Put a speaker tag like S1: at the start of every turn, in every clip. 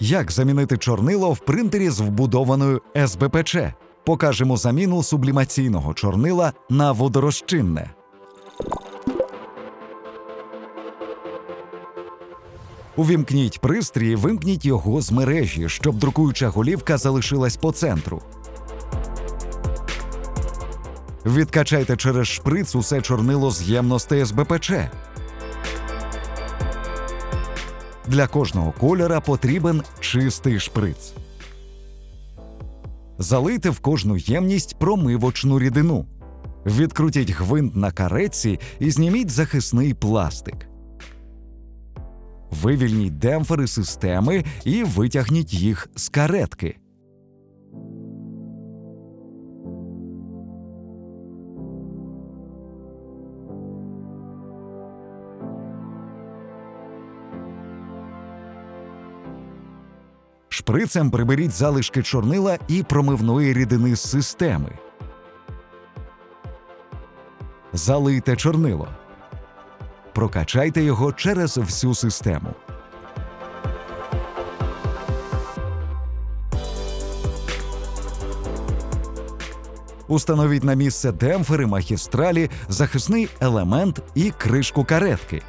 S1: Як замінити чорнило в принтері з вбудованою СБПЧ? Покажемо заміну сублімаційного чорнила на водорозчинне. Увімкніть пристрій, вимкніть його з мережі, щоб друкуюча голівка залишилась по центру. Відкачайте через шприц усе чорнило з ємності СБПЧ. Для кожного кольора потрібен чистий шприц. Залийте в кожну ємність промивочну рідину. Відкрутіть гвинт на кареці і зніміть захисний пластик. Вивільніть демпфери системи і витягніть їх з каретки. Шприцем приберіть залишки чорнила і промивної рідини з системи. Залийте чорнило. Прокачайте його через всю систему. Установіть на місце демпфери, магістралі, захисний елемент і кришку каретки.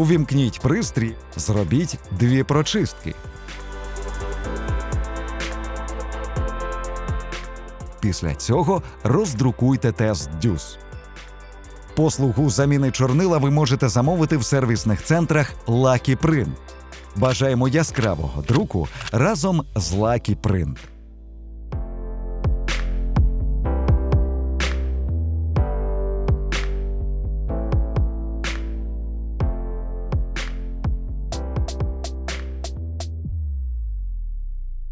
S1: Увімкніть пристрій, зробіть дві прочистки. Після цього роздрукуйте тест DUS. Послугу заміни чорнила ви можете замовити в сервісних центрах Lucky Print. Бажаємо яскравого друку разом з Lucky Print.